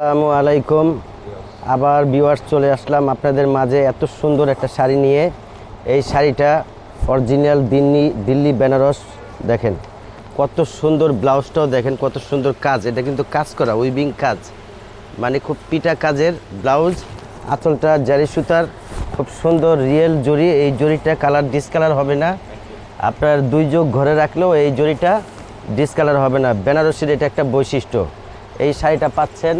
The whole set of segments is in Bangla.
আসসালামু আলাইকুম। আবার ভিউয়ার্স চলে আসলাম আপনাদের মাঝে এত সুন্দর একটা শাড়ি নিয়ে। এই শাড়িটা অরিজিনাল দিল্লি দিল্লি, বেনারস, দেখেন, কত সুন্দর ব্লাউজটাও দেখেন, কত সুন্দর কাজ। এটা কিন্তু কাজ করা উইভিং কাজ। মানে খুব পিটা কাজের ব্লাউজ। আঁচলটা জারি সুতার, খুব সুন্দর রিয়েল জরি। এই জরিটা কালার ডিসকালার হবে না। আপনার দুই যোগ ঘরে রাখলেও এই জরিটা ডিসকালার হবে না। বেনারসির এটা একটা বৈশিষ্ট্য। এই শাড়িটা পাচ্ছেন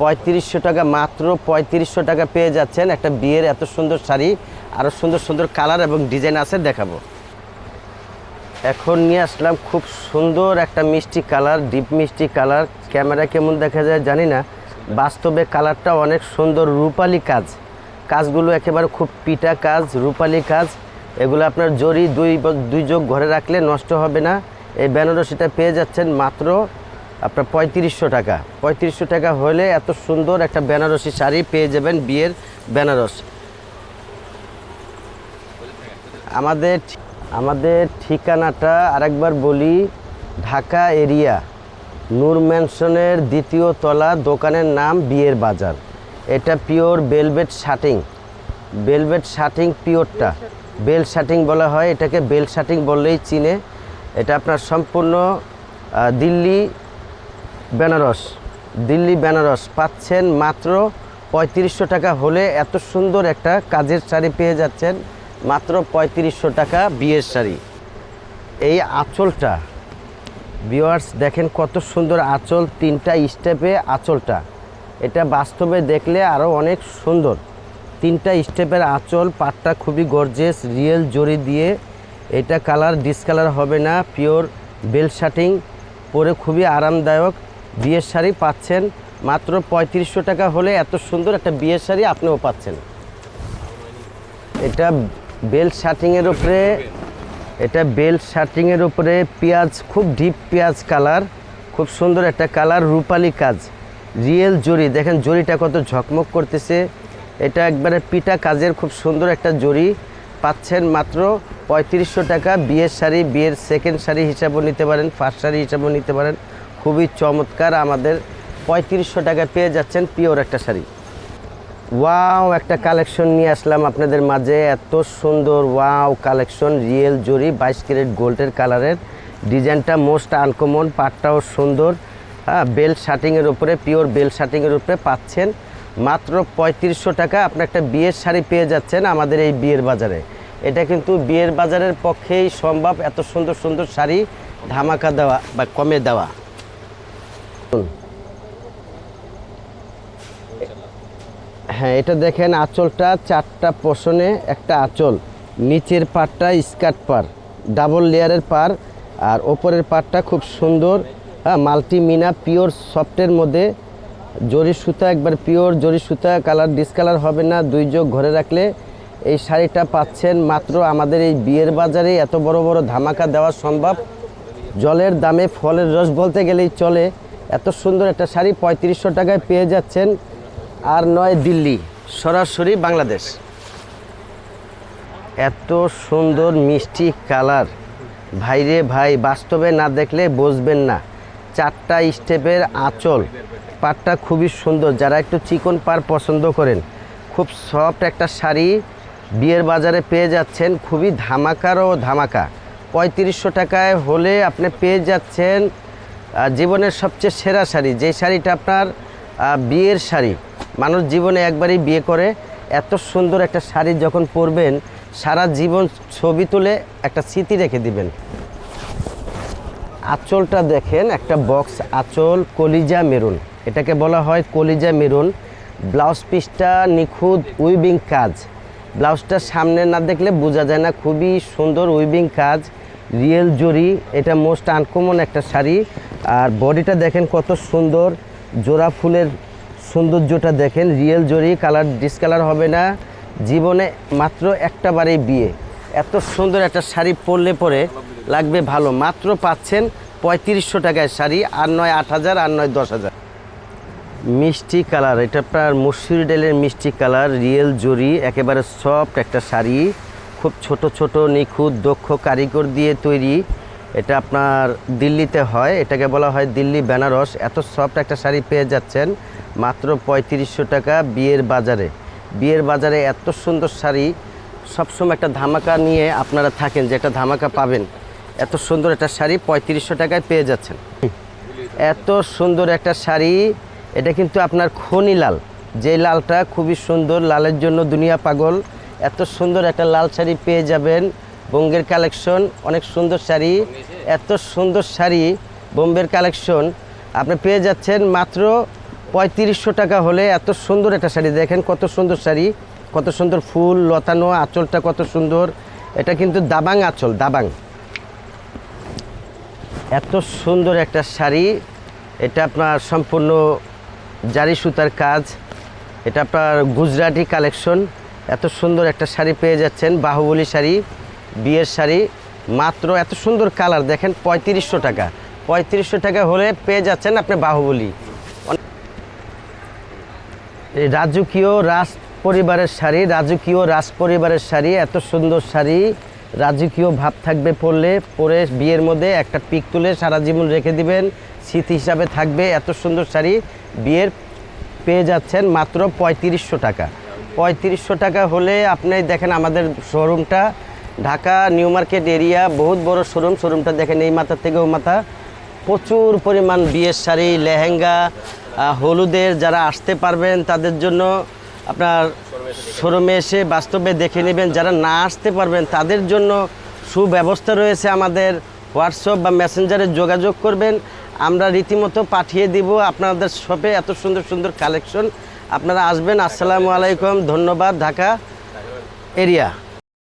পঁয়ত্রিশশো টাকা মাত্র পঁয়ত্রিশশো টাকা পেয়ে যাচ্ছেন একটা বিয়ের এত সুন্দর শাড়ি আরও সুন্দর সুন্দর কালার এবং ডিজাইন আছে, দেখাবো। এখন নিয়ে আসলাম খুব সুন্দর একটা মিষ্টি কালার, ডিপ মিষ্টি কালার। ক্যামেরা কেমন দেখা যায় জানি না। বাস্তবে কালারটা অনেক সুন্দর, রূপালি কাজ। কাজগুলো একেবারে খুব পিটা কাজ, রূপালি কাজ। এগুলো আপনার জরি দুই দুই যোগ ঘরে রাখলে নষ্ট হবে না। এই বেনারসিটা পেয়ে যাচ্ছেন মাত্র আপনার পঁয়ত্রিশশো টাকা। পঁয়ত্রিশশো টাকা হলে এত সুন্দর একটা বেনারসি শাড়ি পেয়ে যাবেন বিয়ের বেনারস। আমাদের আমাদের ঠিকানাটা আরেকবার বলি, ঢাকা এরিয়া, নূর ম্যানশনের দ্বিতীয় তলা, দোকানের নাম বিয়ের বাজার। এটা pure velvet shirting. Velvet shirting পিওরটা। বেল শাটিং বলা হয়, এটাকে বেল শাটিং বললেই চিনে। এটা আপনার সম্পূর্ণ দিল্লি বেনারস। দিল্লি, বেনারস। পাচ্ছেন মাত্র পঁয়ত্রিশশো টাকা হলে এত সুন্দর একটা কাজের শাড়ি পেয়ে যাচ্ছেন মাত্র পঁয়ত্রিশশো টাকা বিয়ের শাড়ি। এই আঁচলটা ভিওয়ার্স দেখেন কত সুন্দর আঁচল, তিনটা স্টেপে আঁচলটা। এটা বাস্তবে দেখলে আরও অনেক সুন্দর। তিনটা স্টেপের আঁচল, পাটটা খুবই গর্জেস রিয়েল জরি দিয়ে। এটা কালার ডিসকালার হবে না পিওর বেল শাটিং পরে খুবই আরামদায়ক। বিয়ের শাড়ি পাচ্ছেন মাত্র পঁয়ত্রিশশো টাকা হলে এত সুন্দর একটা বিয়ের শাড়ি আপনিও পাচ্ছেন। এটা বেল শার্টিংয়ের উপরে, এটা বেল শার্টিংয়ের উপরে পেঁয়াজ, খুব ডিপ পেঁয়াজ কালার, খুব সুন্দর একটা কালার, রূপালি কাজ, রিয়েল জরি। দেখেন জরিটা কত ঝকমক করতেছে। এটা একবারে পিটা কাজের খুব সুন্দর একটা জরি। পাচ্ছেন মাত্র পঁয়ত্রিশশো টাকা বিয়ের শাড়ি, বিয়ের সেকেন্ড শাড়ি হিসাবেও নিতে পারেন ফার্স্ট শাড়ি হিসাবেও নিতে পারেন। খুবই চমৎকার আমাদের পঁয়ত্রিশশো টাকা পেয়ে যাচ্ছেন পিওর একটা শাড়ি। ওয়াও, একটা কালেকশন নিয়ে আসলাম আপনাদের মাঝে। এত সুন্দর, ওয়াও, কালেকশন, রিয়েল জরি, বাইশ ক্যারেট গোল্ডের কালারের। ডিজাইনটা মোস্ট আনকমন, পাটটাও সুন্দর। হ্যাঁ বেল শার্টিংয়ের উপরে, পিওর বেল শার্টিংয়ের উপরে পাচ্ছেন। মাত্র পঁয়ত্রিশশো টাকা আপনি একটা বিয়ের শাড়ি পেয়ে যাচ্ছেন আমাদের এই বিয়ের বাজারে। এটা কিন্তু বিয়ের বাজারের পক্ষেই সম্ভব, এত সুন্দর সুন্দর শাড়ি ধামাকা দেওয়া বা কমে দেওয়া। হ্যাঁ এটা দেখেন আঁচলটা, চারটা পোষণে একটা আঁচল। নিচের পাটটা স্কার্ট পার ডাবল লেয়ারের পার আর ওপরের পাটটা খুব সুন্দর হ্যাঁ মাল্টি মিনা পিওর সফটের মধ্যে। জরি সুতা, একবার পিওর জরি সুতা, কালার ডিসকালার হবে না, দুই যোগ ঘরে রাখলে। এই শাড়িটা পাচ্ছেন মাত্র আমাদের এই বিয়ের বাজারে, এত বড় বড় ধামাকা দেওয়া সম্ভব। জলের দামে ফলের রস বলতে গেলেই চলে। এত সুন্দর একটা শাড়ি, পঁয়ত্রিশশো টাকায় পেয়ে যাচ্ছেন। আর নয় দিল্লি, সরাসরি বাংলাদেশ। এত সুন্দর মিষ্টি কালার। ভাইরে ভাই, বাস্তবে না দেখলে বুঝবেন না। চারটা স্টেপের আঁচল। পাটটা খুবই সুন্দর। যারা একটু চিকন পার পছন্দ করেন, খুব সফট একটা শাড়ি বিয়ের বাজারে পেয়ে যাচ্ছেন। খুবই ধামাকার ও ধামাকা। পঁয়ত্রিশশো টাকায় হলে আপনি পেয়ে যাচ্ছেন জীবনের সবচেয়ে সেরা শাড়ি। যে শাড়িটা আপনার বিয়ের শাড়ি। মানুষ জীবনে একবারই বিয়ে করে, এত সুন্দর একটা শাড়ি যখন পরবেন, সারা জীবন ছবি তুলে একটা স্মৃতি রেখে দিবেন। আঁচলটা দেখেন, একটা বক্স, আঁচল, কলিজা মেরুন। এটাকে বলা হয় কলিজা মেরুন। ব্লাউজ পিসটা নিখুঁত উইভিং কাজ। ব্লাউজটা সামনে না দেখলে বোঝা যায় না, খুবই সুন্দর উইভিং কাজ। রিয়েল জরি, এটা মোস্ট আনকমন একটা শাড়ি। আর বডিটা দেখেন কত সুন্দর, জোড়া ফুলের সৌন্দর্যটা দেখেন, রিয়েল জরি, কালার ডিসকালার হবে না। জীবনে মাত্র একটা বারেই বিয়ে। এত সুন্দর একটা শাড়ি পরলে পরে লাগবে ভালো। মাত্র পাচ্ছেন পঁয়ত্রিশশো টাকায় শাড়ি, আর নয় আট হাজার, আর নয় দশ হাজার। মিষ্টি কালার, এটা আপনার মুসুরি ডালের মিষ্টি কালার, রিয়েল জরি, একেবারে সফট একটা শাড়ি। খুব ছোট ছোট, নিখুঁত, দক্ষ কারিগর দিয়ে তৈরি। এটা আপনার দিল্লিতে হয়, এটাকে বলা হয় দিল্লি বেনারস। এত সফট একটা শাড়ি পেয়ে যাচ্ছেন, মাত্র পঁয়ত্রিশশো টাকা বিয়ের বাজারে। বিয়ের বাজারে এত সুন্দর শাড়ি, সবসময় একটা ধামাকা নিয়ে আপনারা থাকেন, যে একটা ধামাকা পাবেন। এত সুন্দর একটা শাড়ি পঁয়ত্রিশশো টাকায় পেয়ে যাচ্ছেন। এত সুন্দর একটা শাড়ি, এটা কিন্তু আপনার খনি লাল। যে লালটা খুবই সুন্দর, লালের জন্য দুনিয়া পাগল। এত সুন্দর একটা লাল শাড়ি পেয়ে যাবেন বঙ্গের কালেকশন, অনেক সুন্দর শাড়ি, এত সুন্দর শাড়ি, বোম্বের কালেকশন। আপনি পেয়ে যাচ্ছেন মাত্র পঁয়ত্রিশশো টাকা হলে এত সুন্দর একটা শাড়ি। দেখেন কত সুন্দর শাড়ি, কত সুন্দর ফুল, লতানো আঁচলটা কত সুন্দর। এটা কিন্তু দাবাং আঁচল, দাবাং। এত সুন্দর একটা শাড়ি, এটা আপনার সম্পূর্ণ জারি সুতার কাজ। এটা আপনার গুজরাটি কালেকশন। এত সুন্দর একটা শাড়ি পেয়ে যাচ্ছেন বাহুবলী শাড়ি। বিয়ের শাড়ি। মাত্র এত সুন্দর কালার, দেখেন, পঁয়ত্রিশশো টাকা। পঁয়ত্রিশশো টাকা হলে পেয়ে যাচ্ছেন আপনি বাহুবলী। রাজকীয় রাজ পরিবারের শাড়ি, রাজকীয় রাজ পরিবারের শাড়ি, এত সুন্দর শাড়ি। রাজকীয় ভাব থাকবে পরলে, পরে বিয়ের মধ্যে একটা পিক তুলে সারা জীবন রেখে দিবেন। স্মৃতি হিসাবে থাকবে এত সুন্দর শাড়ি। বিয়ের পেয়ে যাচ্ছেন মাত্র পঁয়ত্রিশশো টাকা। পঁয়ত্রিশশো টাকা হলে আপনি দেখেন আমাদের শোরুমটা ঢাকা, নিউ মার্কেট এরিয়া, বহুত বড় শোরুম, শোরুমটা দেখেন এই মাথা থেকে ও মাথা। প্রচুর পরিমাণ বিয়ের শাড়ি, লেহেঙ্গা হলুদের যারা আসতে পারবেন তাদের জন্য আপনার শোরুমে এসে বাস্তবে দেখে নেবেন। যারা না আসতে পারবেন তাদের জন্য সুব্যবস্থা রয়েছে আমাদের। হোয়াটসঅ্যাপ বা মেসেঞ্জারে যোগাযোগ করবেন। আমরা রীতিমতো পাঠিয়ে দিব আপনাদের শপে এত সুন্দর সুন্দর কালেকশন। আপনারা আসবেন। আসসালামু আলাইকুম। ধন্যবাদ। ঢাকা এরিয়া।